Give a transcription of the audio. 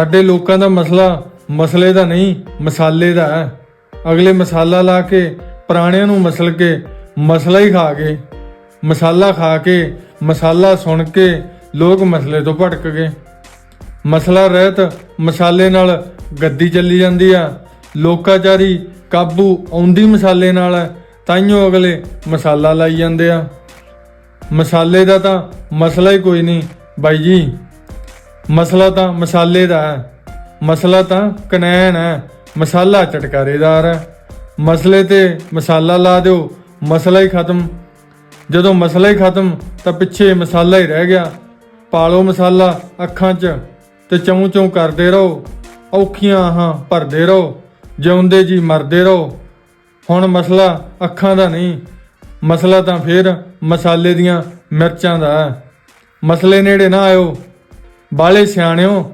ਸਾਡੇ ਲੋਕਾਂ ਦਾ ਮਸਲਾ ਮਸਲੇ ਦਾ ਨਹੀਂ ਮਸਾਲੇ ਦਾ ਹੈ। ਅਗਲੇ ਮਸਾਲਾ ਲਾ ਕੇ ਪੁਰਾਣਿਆਂ ਨੂੰ ਮਸਲ ਕੇ ਮਸਲਾ ਹੀ ਖਾ ਗਏ ਮਸਾਲਾ ਖਾ ਕੇ ਮਸਾਲਾ ਸੁਣ ਕੇ ਲੋਕ ਮਸਲੇ ਤੋਂ ਭਟਕ ਗਏ। ਮਸਲਾ ਰਹਿਤ ਮਸਾਲੇ ਨਾਲ ਗੱਦੀ ਚੱਲੀ ਜਾਂਦੀ ਆ। ਲੋਕਾਚਾਰੀ ਕਾਬੂ ਆਉਂਦੀ ਮਸਾਲੇ ਨਾਲ ਹੈ, ਤਾਈਓ ਅਗਲੇ ਮਸਾਲਾ ਲਾਈ ਜਾਂਦੇ ਆ। ਮਸਾਲੇ ਦਾ ਤਾਂ ਮਸਲਾ ਹੀ ਕੋਈ ਨਹੀਂ। ਬਾਈ ਜੀ ਮਸਲਾ ਤਾਂ ਮਸਾਲੇ ਦਾ ਹੈ। ਮਸਲਾ ਤਾਂ ਕਨੈਨ ਹੈ। ਮਸਾਲਾ ਚਟਕਾਰੇਦਾਰ ਹੈ। ਮਸਲੇ ਤੇ ਮਸਾਲਾ ਲਾ ਦਿਓ। ਮਸਲਾ ਹੀ ਖਤਮ। ਜਦੋਂ ਮਸਲਾ ਹੀ ਖਤਮ, ਤਾਂ ਪਿੱਛੇ ਮਸਾਲਾ ਹੀ ਰਹਿ ਗਿਆ। ਪਾਲੋ ਮਸਾਲਾ ਅੱਖਾਂ 'ਚ ਤੇ ਚੌਂ ਚੌਂ ਕਰਦੇ ਰਹੋ। ਔਖੀਆਂ ਆਹਾਂ ਭਰਦੇ ਰਹੋ। ਜਿਉਂਦੇ ਜੀ ਮਰਦੇ ਰਹੋ। ਹੁਣ ਮਸਲਾ ਅੱਖਾਂ ਦਾ ਨਹੀਂ। ਮਸਲਾ ਤਾਂ ਫੇਰ ਮਸਾਲੇ ਦੀਆਂ ਮਿਰਚਾਂ ਦਾ ਹੈ। ਮਸਲੇ ਨੇੜੇ ਨਾ ਆਇਓ। ਬਾਲੇ ਸਿਆਣਿਓ